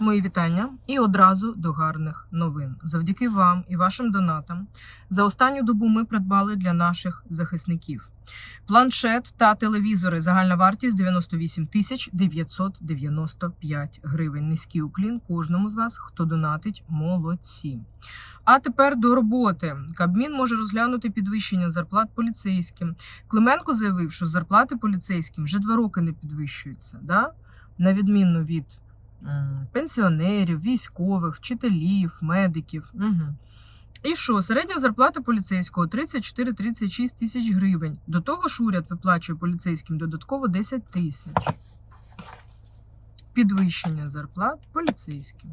Мої вітання і одразу до гарних новин. Завдяки вам і вашим донатам за останню добу ми придбали для наших захисників планшет та телевізори. Загальна вартість 98 тисяч 995 гривень. Низький уклін кожному з вас, хто донатить, молодці. А тепер до роботи. Кабмін може розглянути підвищення зарплат поліцейським. Клименко заявив, що зарплати поліцейським вже два роки не підвищуються, да? на відміну від пенсіонерів, військових, вчителів, медиків. Угу. І що, середня зарплата поліцейського 34-36 тисяч гривень. До того ж уряд виплачує поліцейським додатково 10 тисяч. Підвищення зарплат поліцейським.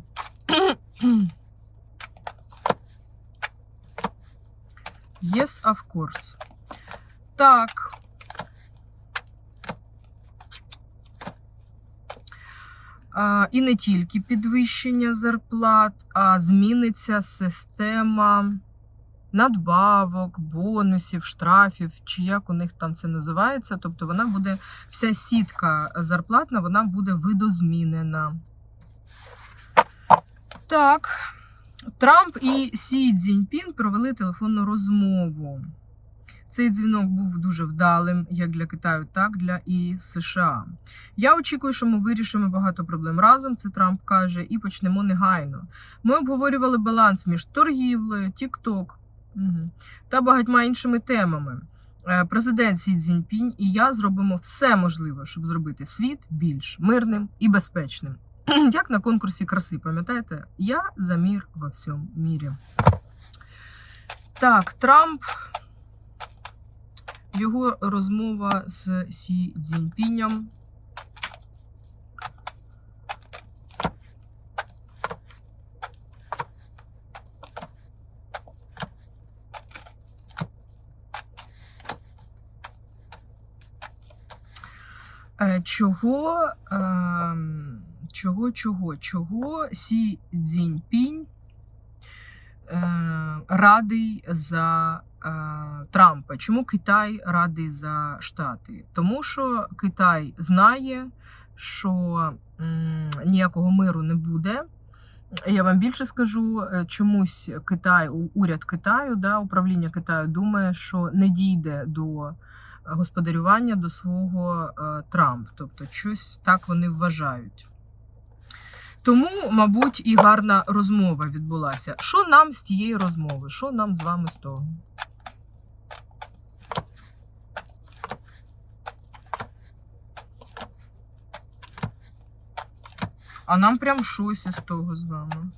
Yes, of course. Так. І не тільки підвищення зарплат, а зміниться система надбавок, бонусів, штрафів, чи як у них там це називається. Тобто вона буде, вся сітка зарплатна, вона буде видозмінена. Так. Трамп і Сі Цзіньпін провели телефонну розмову. Цей дзвінок був дуже вдалим як для Китаю, так для і США. Я очікую, що ми вирішимо багато проблем разом. Це Трамп каже, і почнемо негайно. Ми обговорювали баланс між торгівлею, Тік-Ток та багатьма іншими темами. Е, Президент Сі Цзіньпінь і я зробимо все можливе, щоб зробити світ більш мирним і безпечним. Як на конкурсі краси, пам'ятаєте? Я за мір во всьому мірі. Так, Трамп. Його розмова з Сі Цзіньпінем. Е, Чого, ем, чого, чого, чого Сі Цзіньпінь радий за е, Трампа? Чому Китай радий за Штати? Тому що Китай знає, що ніякого миру не буде. Я вам більше скажу, е, чомусь Китай, уряд Китаю, да, управління Китаю думає, що не дійде до господарювання до свого е, Трамп. Тобто, щось так вони вважають. Тому, мабуть, і гарна розмова відбулася. Що нам з тієї розмови? Що нам з вами з того? А нам прям щось із того з вами.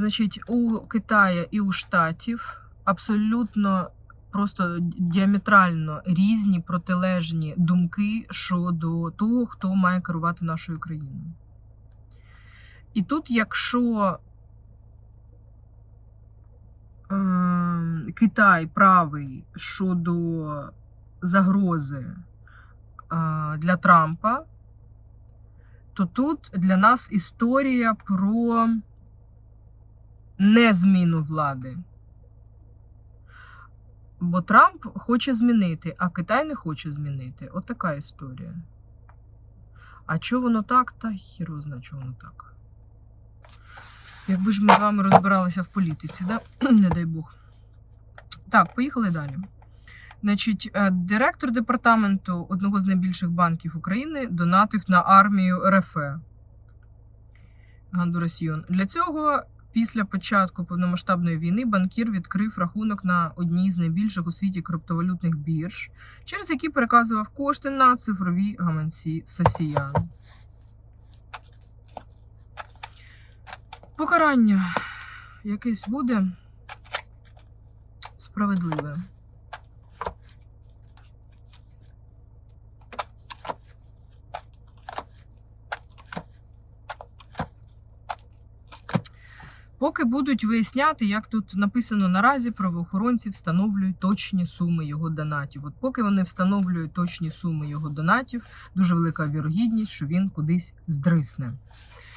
Значить, у Китая і у Штатів абсолютно просто діаметрально різні протилежні думки щодо того, хто має керувати нашою країною. І тут, якщо е, Китай правий щодо загрози е, для Трампа, то тут для нас історія про не зміну влади. Бо Трамп хоче змінити, а Китай не хоче змінити. От така історія. А чого воно так, та хіро знає, чого воно так. Якби ж ми з вами розбиралися в політиці, да? не дай Бог. Так, поїхали далі. Значить, е, директор департаменту одного з найбільших банків України донатив на армію РФ. Гандурасьйон. Для цього Після початку повномасштабної війни банкір відкрив рахунок на одній з найбільших у світі криптовалютних бірж, через які переказував кошти на цифрові гаманці Сасіян. Покарання якесь буде справедливе. Поки будуть виясняти, як тут написано наразі, правоохоронці встановлюють точні суми його донатів. От поки вони встановлюють точні суми його донатів, дуже велика вірогідність, що він кудись здрисне.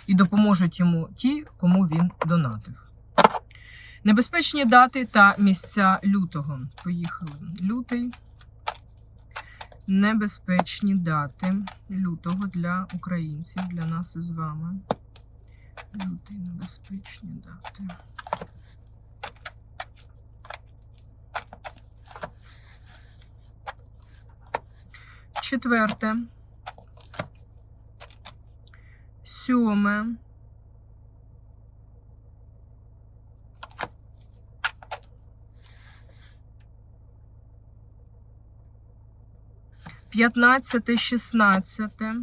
і допоможуть йому ті, кому він донатив. Небезпечні дати та місця лютого. Поїхали. Лютий. Небезпечні дати лютого для українців, для нас із вами. Лютий небезпечні дати. Четверте. Сьоме. П'ятнадцяте, шістнадцяте.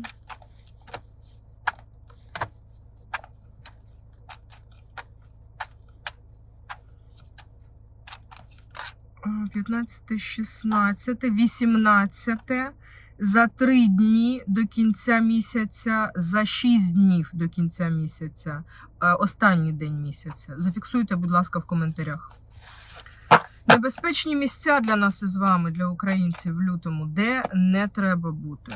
А, П'ятнадцяте, шістнадцяте, вісімнадцяте. За три дні до кінця місяця, за шість днів до кінця місяця, е, останній день місяця. Зафіксуйте, будь ласка, в коментарях. Небезпечні місця для нас із вами, для українців в лютому, де не треба бути.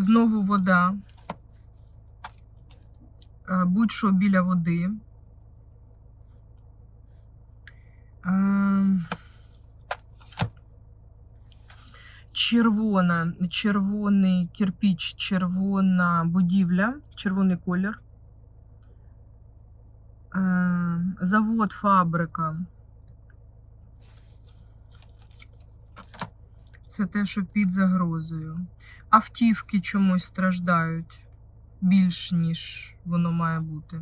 Знову вода. Е, Будь-що біля води. Е, Червона, червоний кирпіч, червона будівля, червоний колір. Е, Завод, фабрика. Це те, що під загрозою. Автівки чомусь страждають більш, ніж воно має бути.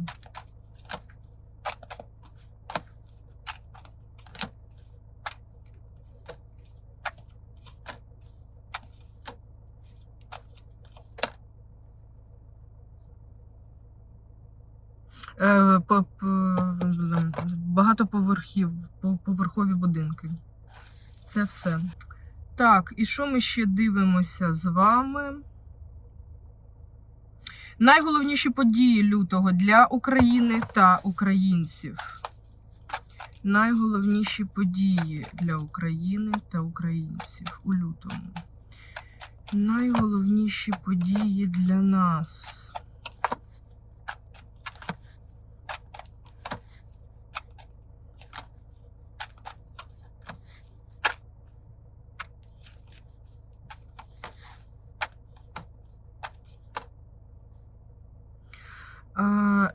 Е, по- по- Багатоповерхів, по- поверхові будинки. Це все. Так, і що ми ще дивимося з вами? Найголовніші події лютого для України та українців. Найголовніші події для України та українців у лютому. Найголовніші події для нас.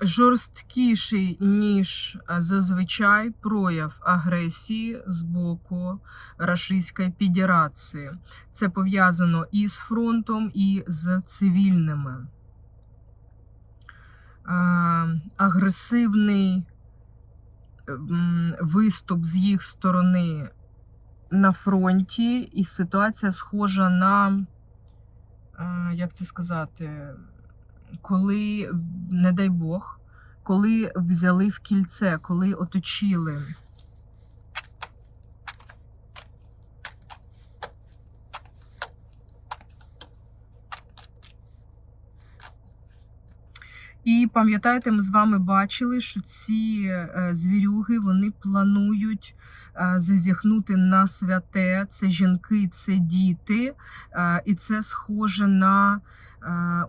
Жорсткіший, ніж е, зазвичай прояв агресії з боку Російської Федерації. Це пов'язано і з фронтом, і з цивільними. Е, Агресивний виступ з їх сторони на фронті, і ситуація схожа на, е, як це сказати, коли, не дай Бог, коли взяли в кільце, коли оточили. І пам'ятаєте, ми з вами бачили, що ці е, звірюги вони планують е, зазіхнути на святе. Це жінки, це діти, е, і це схоже на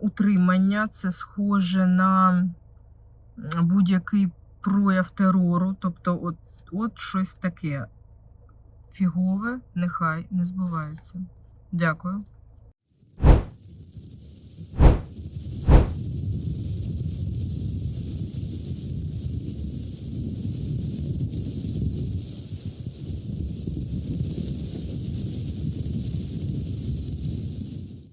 утримання, це схоже на будь-який прояв терору. Тобто, от, от щось таке фігове, нехай не збувається. Дякую.